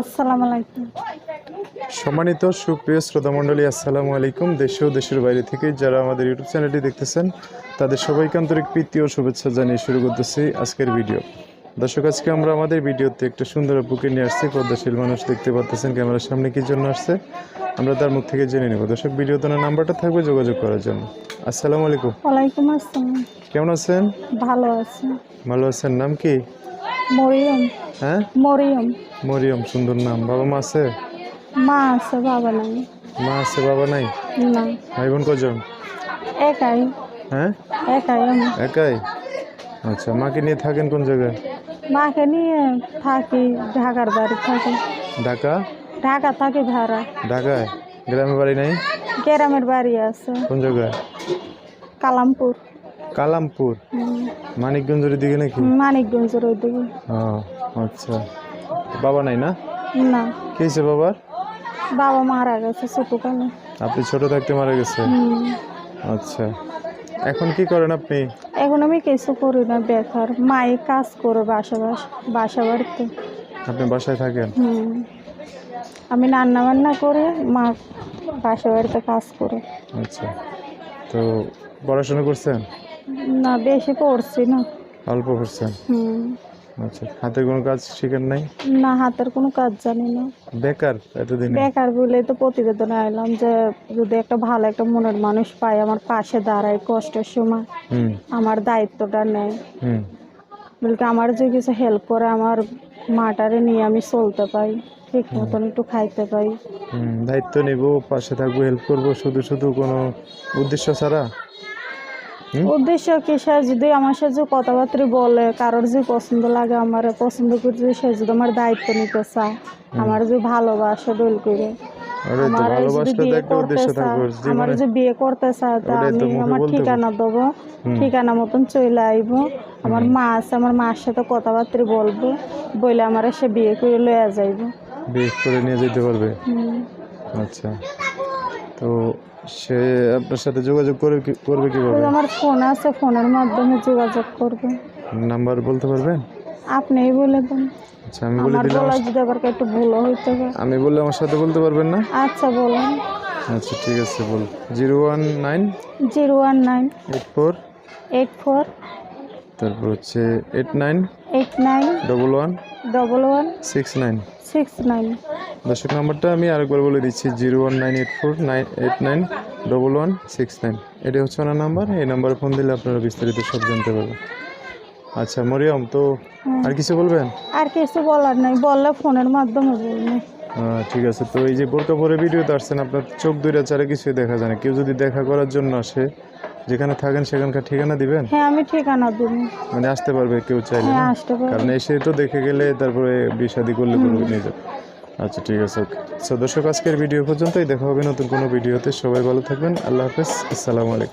আসসালামু আলাইকুম সম্মানিত সুপ্রিয় শ্রোতা মণ্ডলী আসসালামু আলাইকুম দেশে ও দেশের বাইরে থেকে যারা আমাদের ইউটিউব চ্যানেলটি দেখতেছেন তাদের সবাইকে আন্তরিক প্রীতি ও শুভেচ্ছা জানিয়ে শুরু করতেছি আজকের ভিডিও। দর্শক আজকে আমরা আমাদের ভিডিওতে একটা সুন্দর বুকে নিয়ে আসছি। পদ্মাশীল মানুষ দেখতে পাচ্ছেন ক্যামেরার সামনে কি জন্য আসছে আমরা তার মুখ থেকে জেনে নেব। দর্শক ভিডিওতে ওনার নাম্বারটা থাকবে যোগাযোগ করার জন্য। আসসালামু আলাইকুম ওয়ালাইকুম আসসালাম। কেমন আছেন? ভালো আছি। ভালো আছেন। নাম কি? মরিয়ম। হ্যাঁ? মরিয়ম। মরিয়ম সুন্দর নাম। বাবা মা আছে? মা আছে বাবা নাই। মা আছে বাবা নাই? না। ভাই বোন কজন একাই। হ্যাঁ? একাই আমি। একাই? আচ্ছা মাকে নিয়ে থাকেন কোন জায়গায়? মাকে নিয়ে থাকি ঢাকার বাড়ি থাকি। ঢাকা? ঢাকা থাকি ভাড়া। ঢাকায়? গ্রামে বাড়ি নাই? গ্রামের বাড়ি আছে। কোন জায়গায়? কালামপুর। কালামপুর। মানিকগঞ্জের দিকে নাকি? মানিকগঞ্জের ওইদিকে ও আচ্ছা। বাবা নাই না? না। কি হয়েছে বাবার? বাবা মারা গেছে ছোটকালে। আপনি ছোট থাকতে মারা গেছে? আচ্ছা। এখন কি করেন আপনি? এখন আমি কিছু করি না বেকার। মাই কাজ করে বাসা বাসা বাসা বাড়িতে। আপনি বাসায় থাকেন? আমি রান্না বান্না করে মা বাসা বাড়িতে কাজ করে। আচ্ছা। তো পড়াশোনা করছেন? না বেশি পড়ছি না। অল্প হুম। আচ্ছা হাতের কোনো কাজ শিখেন নাই? না হাতের কোনো কাজ জানি না। বেকার এতদিন? বেকার বলে তো প্রতিবেদনে আইলাম যে যদি একটা ভালো একটা মনের মানুষ পাই আমার পাশে দাঁড়ায় কষ্টের সময়। হুম। আমার দায়িত্বটা নেয়। হুম। বলতে আমার যে কিছু হেল্প করে আমার মাটারে নিয়ে আমি চলতে পাই ঠিক মতন একটু খাইতে পাই। হুম, দায়িত্ব নিব পাশে থাকব হেল্প করব শুধু শুধু কোনো উদ্দেশ্য ছাড়া? উদ্দেশ্য কি সে যদি আমার সাথে কথাবার্তা বলে কারোর যে পছন্দ লাগে আমার পছন্দ করে যদি সে যদি আমার দায়িত্ব নিতে চায় আমার যে ভালোবাসা দোল করে আমার করতে আমার যে বিয়ে করতে চায় তা আমি আমার ঠিকানা দেবো ঠিকানা মতন চলে আইব। আমার মা আছে আমার মার সাথে কথাবার্তা বলব বলে আমার সে বিয়ে করে লয়ে যাইব। বিয়ে করে নিয়ে যেতে পারবে? আচ্ছা। তো সে আপনার সাথে যোগাযোগ করে কি- করবে কীভাবে? আমার ফোন আছে ফোনের মাধ্যমে যোগাযোগ করবে। নাম্বার বলতে পারবেন? আপনিই বলে দেন। আচ্ছা আমি বলে দিলাম যদি আবার একটু ভুল হইতে পারে। আমি বললে আমার সাথে বলতে পারবেন না? আচ্ছা বলেন। আচ্ছা ঠিক আছে বল। Zero one nine zero one nine eight four eight four তারপর হচ্ছে eight nine eight nine double one double one six nine six nine দর্শক নাম্বারটা আমি আরেকবার বলে দিচ্ছি zero one nine eight four nine eight nine double one six nine এটি হচ্ছে ওনার নাম্বার এই নাম্বারে ফোন দিলে আপনারা বিস্তারিত সব জানতে পারবেন। আচ্ছা মরিয়ম তো আর কিছু বলবেন? আর কিছু বলার নাই বললে ফোনের মাধ্যমে বলবে। আহ, ঠিক আছে তো এই যে বোরকা পরে ভিডিওতে আসছেন আপনার চোখ দুইটা চারে কিছুই দেখা যায় না। কেউ যদি দেখা করার জন্য আসে যেখানে থাকেন সেখানকার ঠিকানা দিবেন? হ্যাঁ আমি ঠিকানা দেব। মানে আসতে পারবে কেউ চাইলে হ্যাঁ না? আসতে পারবে। কারণ এসে তো দেখে গেলে তারপরে বিষাদি করলে কোনো নিয়ে যাবে। আচ্ছা ঠিক আছে ওকে। সো দর্শক আজকের ভিডিও পর্যন্তই। দেখা হবে নতুন কোনো ভিডিওতে। সবাই ভালো থাকবেন। আল্লাহ হাফেজ। আসসালামু আলাইকুম।